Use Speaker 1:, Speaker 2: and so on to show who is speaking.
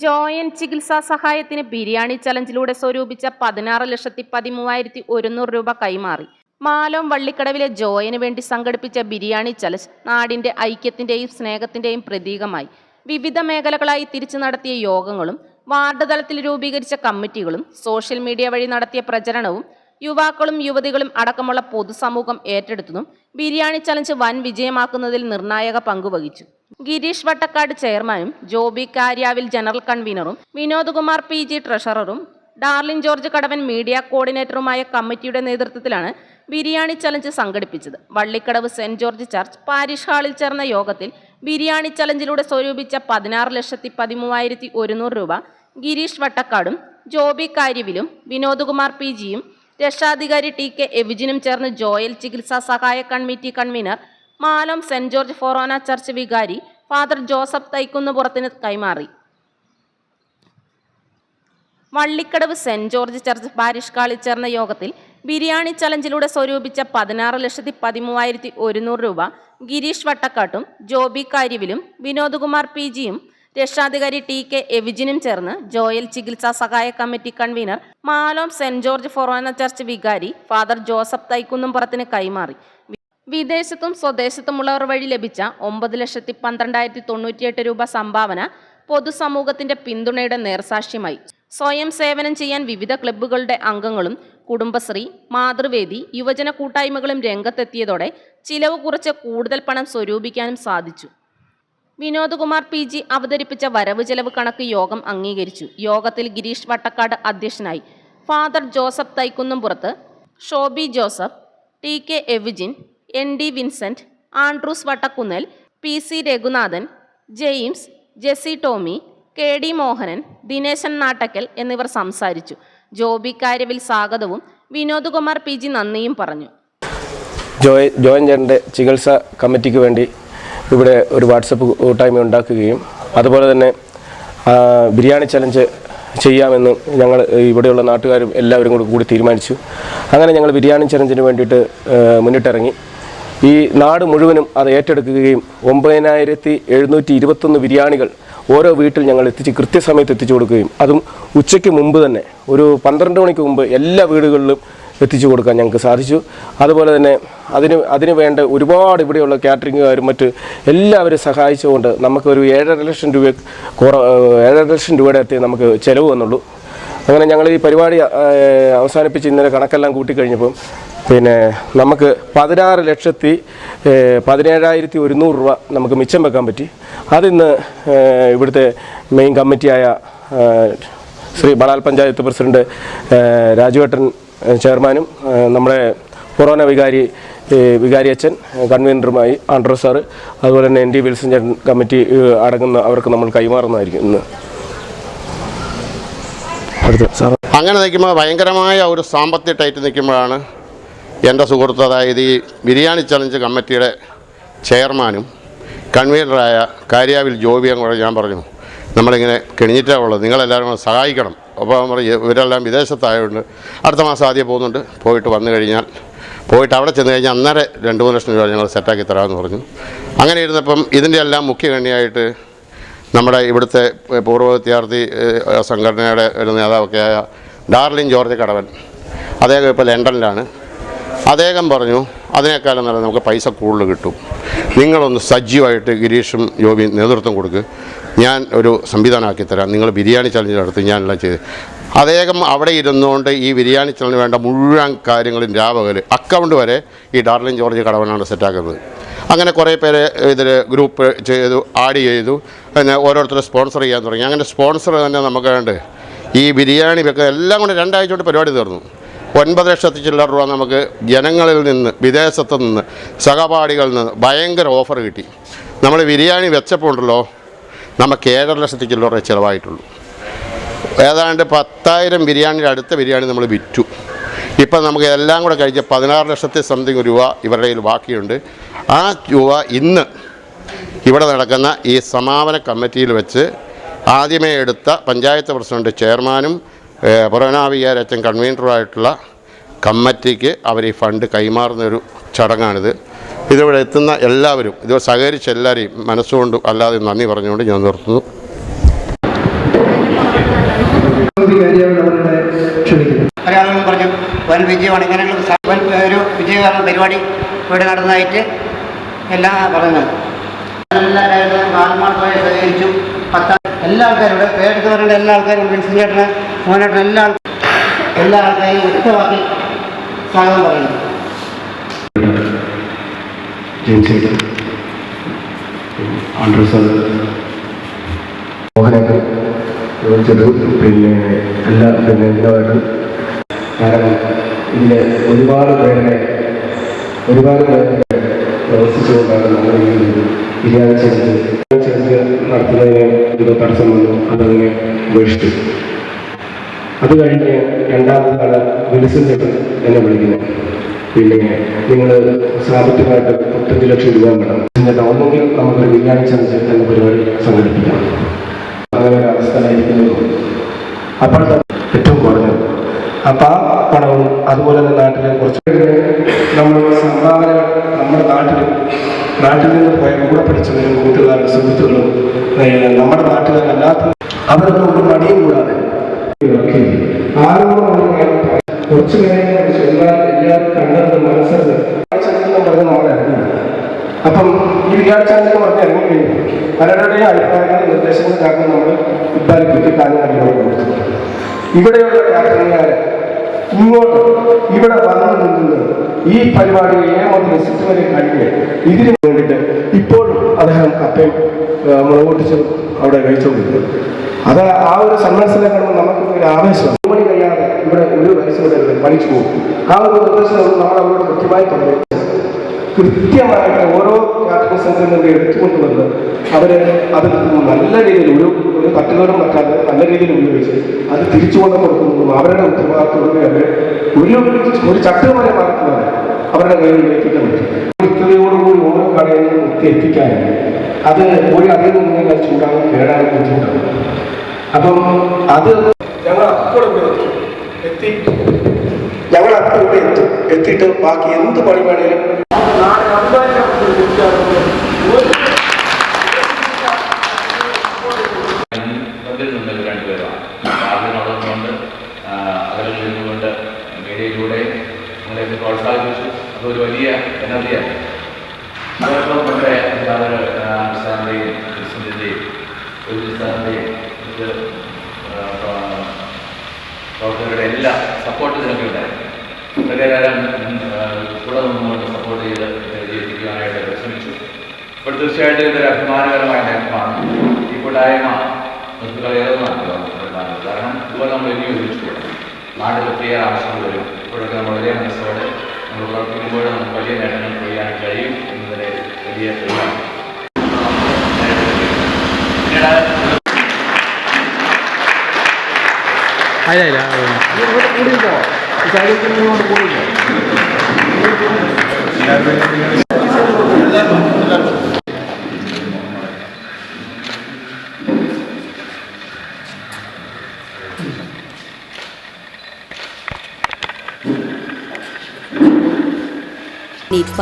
Speaker 1: Joan ചികിത്സാ സഹായത്തിന് ബിരിയാണി ചലഞ്ചിലൂടെ സ്വരൂപിച്ച പതിനാറ് ലക്ഷത്തി പതിമൂവായിരത്തി ഒരുന്നൂറ് രൂപ കൈമാറി. മാലോം വള്ളിക്കടവിലെ ജോയന് വേണ്ടി സംഘടിപ്പിച്ച ബിരിയാണി ചലഞ്ച് നാടിന്റെ ഐക്യത്തിന്റെയും സ്നേഹത്തിന്റെയും പ്രതീകമായി. വിവിധ മേഖലകളായി തിരിച്ചു നടത്തിയ യോഗങ്ങളും വാർഡ് തലത്തിൽ രൂപീകരിച്ച കമ്മിറ്റികളും സോഷ്യൽ മീഡിയ വഴി നടത്തിയ പ്രചരണവും യുവാക്കളും യുവതികളും അടക്കമുള്ള പൊതുസമൂഹം ഏറ്റെടുത്തതും ബിരിയാണി ചലഞ്ച് വൻ വിജയമാക്കുന്നതിൽ നിർണായക പങ്കുവഹിച്ചു ഗിരീഷ് വട്ടക്കാട് ചെയർമാനും ജോബി കാര്യാവിൽ ജനറൽ കൺവീനറും വിനോദ് കുമാർ പി ജി ട്രഷററും ഡാർലിൻ ജോർജ് കടവൻ മീഡിയ കോർഡിനേറ്ററുമായ കമ്മിറ്റിയുടെ നേതൃത്വത്തിലാണ് ബിരിയാണി ചലഞ്ച് സംഘടിപ്പിച്ചത്. Vallikkadavu Saint George church parish ഹാളിൽ ചേർന്ന യോഗത്തിൽ ബിരിയാണി ചലഞ്ചിലൂടെ സ്വരൂപിച്ച പതിനാറ് ലക്ഷത്തി പതിമൂവായിരത്തി ഒരുന്നൂറ് രൂപ ഗിരീഷ് വട്ടക്കാടും ജോബി കാര്യവിലും വിനോദ് കുമാർ പി ജിയും രക്ഷാധികാരി ടി കെ എവിജിനും ചേർന്ന് ജോയൽ ചികിത്സാ സഹായ കൺവീനർ മാലം സെന്റ് ജോർജ് ഫൊറോന ചർച്ച് വികാരി ഫാദർ ജോസഫ് തൈക്കുന്നുപുറത്തിന് കൈമാറി. Vallikkadavu Saint George church parish ഹാളിൽ ചേർന്ന യോഗത്തിൽ ബിരിയാണി ചലഞ്ചിലൂടെ സ്വരൂപിച്ച പതിനാറ് ലക്ഷത്തി പതിമൂവായിരത്തി ഒരുന്നൂറ് രൂപ ഗിരീഷ് വട്ടക്കാട്ടും ജോബി കാര്യവിലും വിനോദ്കുമാർ പി ജിയും രക്ഷാധികാരി ടി കെ എവിജിനും ചേർന്ന് ജോയൽ ചികിത്സാ സഹായ committee convener Malom Saint George ഫൊറോന ചർച്ച് വികാരി ഫാദർ ജോസഫ് തൈക്കുന്നുംപുറത്തിന് കൈമാറി. വിദേശത്തും സ്വദേശത്തുമുള്ളവർ വഴി ലഭിച്ച ഒമ്പത് ലക്ഷത്തി പന്ത്രണ്ടായിരത്തി തൊണ്ണൂറ്റിയെട്ട് രൂപ സംഭാവന പൊതുസമൂഹത്തിന്റെ പിന്തുണയുടെ നേർസാക്ഷ്യമായി. സ്വയം സേവനം ചെയ്യാൻ വിവിധ ക്ലബ്ബുകളുടെ അംഗങ്ങളും കുടുംബശ്രീ മാതൃവേദി യുവജന കൂട്ടായ്മകളും രംഗത്തെത്തിയതോടെ ചിലവ് കുറച്ച് കൂടുതൽ പണം സ്വരൂപിക്കാനും സാധിച്ചു. വിനോദ്കുമാർ പി ജി അവതരിപ്പിച്ച വരവ് ചെലവ് കണക്ക് യോഗം അംഗീകരിച്ചു. യോഗത്തിൽ ഗിരീഷ് വട്ടക്കാട് അധ്യക്ഷനായി. Father Joseph Thaikkunnumpurath Shoby Joseph T K Evijin N D Vincent Andrews Vattakkunnel P C Raghunathan James Jessy Tommy K D Mohanan Dineshan Nattakkal എന്നിവർ സംസാരിച്ചു. ജോബി കാര്യവിൽ സ്വാഗതവും വിനോദ് കുമാർ പി ജി നന്ദിയും പറഞ്ഞു.
Speaker 2: ജോയ് ജോയൻ ചേട്ടന്റെ ചികിത്സാ കമ്മിറ്റിക്ക് വേണ്ടി ഇവിടെ ഒരു വാട്സപ്പ് കൂട്ടായ്മ ഉണ്ടാക്കുകയും അതുപോലെ തന്നെ ബിരിയാണി ചലഞ്ച് ചെയ്യാമെന്ന് ഞങ്ങൾ ഇവിടെയുള്ള നാട്ടുകാരും എല്ലാവരും കൂടി കൂടി തീരുമാനിച്ചു. അങ്ങനെ ഞങ്ങൾ ബിരിയാണി ചലഞ്ചിന് വേണ്ടിയിട്ട് മുന്നിട്ടിറങ്ങി. ഈ നാട് മുഴുവനും അത് ഏറ്റെടുക്കുകയും ഒമ്പതിനായിരത്തി എഴുന്നൂറ്റി ഇരുപത്തൊന്ന് ബിരിയാണികൾ ഓരോ വീട്ടിൽ ഞങ്ങൾ എത്തിച്ച് കൃത്യസമയത്ത് എത്തിച്ചു കൊടുക്കുകയും അതും ഉച്ചയ്ക്ക് മുമ്പ് തന്നെ ഒരു പന്ത്രണ്ട് മണിക്ക് മുമ്പ് എല്ലാ വീടുകളിലും എത്തിച്ചു കൊടുക്കാൻ ഞങ്ങൾക്ക് സാധിച്ചു. അതുപോലെ തന്നെ അതിന് അതിന് വേണ്ട ഒരുപാട് ഇവിടെയുള്ള കാറ്ററിങ്ങുകാരും മറ്റ് എല്ലാവരും സഹായിച്ചുകൊണ്ട് നമുക്കൊരു ഏഴര ലക്ഷം രൂപ കുറ ഏഴര ലക്ഷം രൂപയുടെ അടുത്തേ നമുക്ക് ചിലവ് വന്നുള്ളൂ. അങ്ങനെ ഞങ്ങൾ ഈ പരിപാടി അവസാനിപ്പിച്ച് ഇന്നലെ കണക്കെല്ലാം കൂട്ടിക്കഴിഞ്ഞപ്പം പിന്നെ നമുക്ക് പതിനാറ് ലക്ഷത്തി പതിനേഴായിരത്തി ഒരുന്നൂറ് രൂപ നമുക്ക് മിച്ചം വെക്കാൻ പറ്റി. അതിന്ന് ഇവിടുത്തെ മെയിൻ കമ്മിറ്റിയായ ശ്രീ ബളാൽ പഞ്ചായത്ത് പ്രസിഡന്റ് രാജുവേട്ടൻ ചെയർമാനും നമ്മുടെ കൊറോണ വികാരി വികാരി അച്ഛൻ കൺവീനറുമായി ആൻഡ്രോ സാറ് അതുപോലെ തന്നെ എൻ ഡി വിൽസൺ ചേട്ടൻ കമ്മിറ്റി അടങ്ങുന്ന അവർക്ക് നമ്മൾ കൈമാറുന്നതായിരിക്കും ഇന്ന്. അടുത്ത സാർ
Speaker 3: അങ്ങനെ നിൽക്കുമ്പോൾ ഭയങ്കരമായ ഒരു സാമ്പത്തിക ടൈറ്റ് നിൽക്കുമ്പോഴാണ് എന്റെ സുഹൃത്ത് അതായത് ഈ ബിരിയാണി ചലഞ്ച് കമ്മിറ്റിയുടെ ചെയർമാനും കൺവീനറായ കാര്യാവിൽ ജോബിയും കൂടെ ഞാൻ പറഞ്ഞു നമ്മളിങ്ങനെ കെണിഞ്ഞിട്ടാണ് ഉള്ളത് നിങ്ങളെല്ലാവരും കൂടെ സഹായിക്കണം. അപ്പോൾ പറഞ്ഞു ഇവരെല്ലാം വിദേശത്തായതുകൊണ്ട് അടുത്ത മാസം ആദ്യം പോകുന്നുണ്ട് പോയിട്ട് വന്നു കഴിഞ്ഞാൽ പോയിട്ട് അവിടെ ചെന്ന് കഴിഞ്ഞാൽ അന്നേരം രണ്ട് മൂന്ന് ലക്ഷം രൂപ ഞങ്ങൾ സെറ്റാക്കി തരാമെന്ന് പറഞ്ഞു. അങ്ങനെ ഇരുന്നപ്പം ഇതിന്റെ എല്ലാം മുഖ്യ കണ്ണിയായിട്ട് നമ്മുടെ ഇവിടുത്തെ പൂർവ വിദ്യാർത്ഥി സംഘടനയുടെ ഒരു നേതാവൊക്കെയായ ഡാർലിൻ ജോർജ് കടവൻ അദ്ദേഹം ഇപ്പോൾ ലണ്ടനിലാണ്. അദ്ദേഹം പറഞ്ഞു അതിനേക്കാളും നല്ല നമുക്ക് പൈസ കൂടുതൽ കിട്ടും. നിങ്ങളൊന്ന് സജീവമായിട്ട് ഗിരീഷും യോബിയും നേതൃത്വം കൊടുക്ക്. ഞാൻ ഒരു സംവിധാനമാക്കി തരാം. നിങ്ങൾ ബിരിയാണി ചലഞ്ച് നടത്തി ഞാനെല്ലാം ചെയ്ത്. അദ്ദേഹം അവിടെ ഇരുന്നുകൊണ്ട് ഈ ബിരിയാണി ചലഞ്ച് വേണ്ട മുഴുവൻ കാര്യങ്ങളും രാപകൽ അക്കൗണ്ട് വരെ ഈ ഡാർലിൻ ജോർജ് കടവനാണ് സെറ്റാക്കുന്നത് അങ്ങനെ കുറേ പേരെ ഇതിൽ ഗ്രൂപ്പ് ചെയ്തു ആഡ് ചെയ്തു പിന്നെ ഓരോരുത്തർ സ്പോൺസർ ചെയ്യാൻ തുടങ്ങി. അങ്ങനെ സ്പോൺസർ തന്നെ നമുക്ക് വേണ്ട? ഈ ബിരിയാണി വെക്കുക എല്ലാം കൂടെ രണ്ടാഴ്ച കൊണ്ട് പരിപാടി തീർന്നു. ഒൻപത് ലക്ഷത്തി ചില്ലറ രൂപ നമുക്ക് ജനങ്ങളിൽ നിന്ന് വിദേശത്തു നിന്ന് സഹപാഠികളിൽ നിന്ന് ഭയങ്കര ഓഫർ കിട്ടി. നമ്മൾ ബിരിയാണി വെച്ചപ്പോൾ ഉണ്ടല്ലോ നമുക്ക് ഏഴര ലക്ഷത്തി ചില്ലറ ചിലവായിട്ടുള്ളൂ. ഏതാണ്ട് പത്തായിരം ബിരിയാണിയുടെ അടുത്ത ബിരിയാണി നമ്മൾ വിറ്റു. ഇപ്പം നമുക്ക് എല്ലാം കൂടെ കഴിച്ച പതിനാറ് ലക്ഷത്തി സംതിങ് രൂപ ഇവരുടെ കയ്യിൽ ബാക്കിയുണ്ട്. ആ രൂപ ഇന്ന് ഇവിടെ നടക്കുന്ന ഈ സമാപന കമ്മിറ്റിയിൽ വെച്ച് ആദ്യമേ എടുത്ത പഞ്ചായത്ത് പ്രസിഡന്റ് ചെയർമാനും പുറനാവികാരച്ചൻ കൺവീനറുമായിട്ടുള്ള കമ്മിറ്റിക്ക് അവർ ഈ ഫണ്ട് കൈമാറുന്നൊരു ചടങ്ങാണിത്. ഇതിവിടെ എത്തുന്ന എല്ലാവരും ഇത് സഹകരിച്ച എല്ലാവരെയും മനസ്സുകൊണ്ട് അല്ലാതെ നന്ദി പറഞ്ഞുകൊണ്ട് ഞാൻ നിർത്തുന്നു.
Speaker 4: പറഞ്ഞു വൻ വിജയമാണ്. ഇങ്ങനെയുള്ള ഒരു വിജയകരമായ പരിപാടി ഇവിടെ നടന്നതായിട്ട് എല്ലാം പറയുന്നത് എല്ലാ ആൾക്കാരും ഇവിടെ പേരെടുത്ത് പറയേണ്ട എല്ലാ ആൾക്കാരും വിൻസൻ ചേട്ടന് മോനേട്ടൻ എല്ലാ എല്ലാ ആൾക്കാരെയും വ്യക്തമാക്കി സ്വാഗതം പറയുന്നു.
Speaker 2: മോഹനൊക്കെ ചോദിച്ചത് പിന്നെ എല്ലാ പിന്നെ എല്ലാവരും കാരണം ഇതിലെ ഒരുപാട് പേരെ ഒരുപാട് പേരെ പ്രവർത്തിച്ചുകൊണ്ടാണ് നമ്മൾ ഈ ബിരിയാണി ചെറുത് നടത്തുന്നതിന് ഇത് തടസ്സം വന്നു അതങ്ങനെ ഉപേക്ഷിച്ചു. അത് കഴിഞ്ഞ് രണ്ടാമതാണ് വിൽസൺ എന്നെ വിളിക്കുന്നത്. പിന്നെ നിങ്ങൾ സാമ്പത്തികമായിട്ട് മുപ്പത്തഞ്ച് ലക്ഷം രൂപ വേണം. പിന്നെ ഒന്നെങ്കിൽ നമുക്കൊരു ചർച്ച എന്ന പരിപാടി സംഘടിപ്പിക്കാം അങ്ങനെ ഒരു അവസ്ഥ അപ്പോൾ ഏറ്റവും കുറഞ്ഞത് അപ്പം ആ പണവും അതുപോലെ തന്നെ നാട്ടിലെ കുറച്ച് നമ്മുടെ സംഭാവനകൾ നമ്മുടെ നാട്ടിൽ നാട്ടിൽ നിന്ന് പോയ കൂടെ പഠിച്ചവരും കൂട്ടുകാരും സുഹൃത്തുക്കളും നമ്മുടെ നാട്ടുകാരല്ലാത്ത അവർക്ക് ഒരു മടിയും കൂടാതെ ആരോടും ഒരു കാര്യം. കുറച്ച് പേരെ കുറിച്ച് എന്നാൽ എല്ലാവരും കണ്ടത് മനസ്സത് പറഞ്ഞ് അപ്പം ഈ വിചാരിച്ചാൽ പറഞ്ഞ് ഇറങ്ങി കഴിഞ്ഞു. പലരുടെയും അഭിപ്രായങ്ങളും നിർദ്ദേശങ്ങളും കാരണം നമ്മൾ ഇബ്ബാലി പറ്റി കാര്യങ്ങൾ ഇവിടെയുള്ള കാറ്ററിംഗുകാരെ ഇങ്ങോട്ട് ഇവിടെ വന്നു നിന്ന് ഈ പരിപാടി ഏഴാമത് രസിച്ചവരെ വരെ കഴിഞ്ഞ് ഇതിന് വേണ്ടിയിട്ട് ഇപ്പോഴും അദ്ദേഹം കപ്പയും ആ, അവിടെ കഴിച്ചുകൊണ്ടിരിക്കുന്നത് അത് ആ ഒരു സന്മനസ്സിനെ കാണുമ്പോൾ നമുക്ക് ഒരു ആവേശം മണി കഴിയാതെ ഇവിടെ ഒരു വയസ്സിലൂടെ പണിച്ചു പോകും. ആ ഒരു നിർദ്ദേശം നമ്മൾ അവരോട് കൃത്യമായി തന്നെ കൃത്യമായിട്ട് ഓരോ കാറ്ററിംഗ് സെന്ററിൽ നിന്ന് എടുത്തുകൊണ്ട് വന്ന് അവർ അത് നല്ല രീതിയിൽ ഒരു ഒരു തട്ടുകളും പറ്റാതെ നല്ല രീതിയിൽ ഉപയോഗിച്ച് അത് തിരിച്ചു കൊണ്ട് കൊടുക്കുന്നതും അവരുടെ ഉത്തരവാദിത്തത്തോടെ അവർ ഒരു ഒരു ചട്ടം മാറ്റുന്നവരെ അവരുടെ കയ്യിൽ എത്തിക്കാൻ പറ്റും കൃത്യതയോടുകൂടി ഓരോ കടയിൽ നിന്നും എത്തിക്കാനും അത് ഒരു അതിൽ നിന്ന് ചൂടാകും കേടാകും ബുദ്ധിമുട്ടാണ്. അപ്പം അത് ഞങ്ങൾ എത്തി. ഞങ്ങൾ അപ്പോൾ എത്തും എത്തിയിട്ട് ബാക്കി എന്ത് പണി
Speaker 5: പ്രോത്സാഹിപ്പിച്ചു അതൊരു വലിയ എനർജിയാണ്. അതോടൊപ്പം നമ്മുടെ അധ്യാപകർ ഒരു ഇത് പ്രവർത്തകരുടെ എല്ലാ സപ്പോർട്ട് ഇതിനൊക്കെ ഉണ്ടായിരുന്നു. വളരെക്കാലം കൂടെ നിന്നുകൊണ്ട് സപ്പോർട്ട് ചെയ്ത് ജീവിക്കുവാനായിട്ട് ശ്രമിച്ചു ഇപ്പോൾ തീർച്ചയായിട്ടും ഇതൊരു അഭിമാനകരമായ നേട്ടമാണ് ഈ കൂട്ടായ്മ നിർത്തുകളേറെ നടത്തുക കാരണം ഇതുപോലെ നമ്മൾ ഇനി ഒരുമിച്ച് കൂടാം നാട്ടിൽ ഒത്തിരി ആവശ്യങ്ങൾ വരും.
Speaker 3: എല്ലാവർക്കും